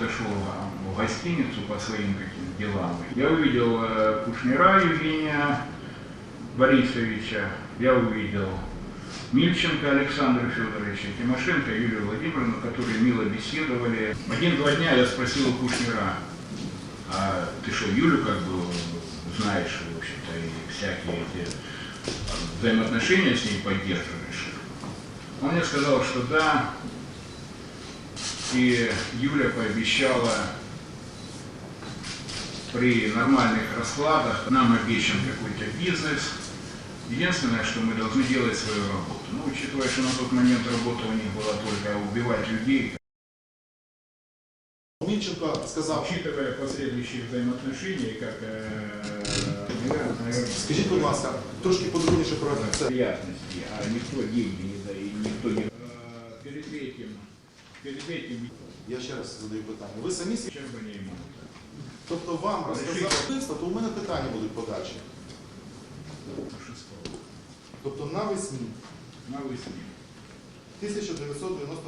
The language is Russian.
зашел в гостиницу по своим каким делам. Я увидел э, Кушнира Евгения Борисовича, я увидел Мильченко Александра Федоровича, Тимошенко Юлию Владимировну, которые мило беседовали. Один-два дня я спросил Кушнира, а ты что, Юлю как бы знаешь, в общем-то, и всякие эти э, взаимоотношения с ней поддерживаешь? Он мне сказал, что да, и Юля пообещала при нормальных раскладах нам обещан какой-то бизнес. Единственное, что мы должны делать свою работу. Ну, учитывая, что на тот момент работа у них была только убивать людей, Мільченко сказав, учитывая последующие взаимоотношения, как, э, наверное, скажіть, будь ласка, трошки подробніше про це. приятности, а никто деньги не дает, и никто не... Э, Перед этим, перед этим, Я ще раз задаю питання. Ви самі ему. Тобто вам розказав то у мене питання будуть подальші. Тобто навесні Навесні. 1996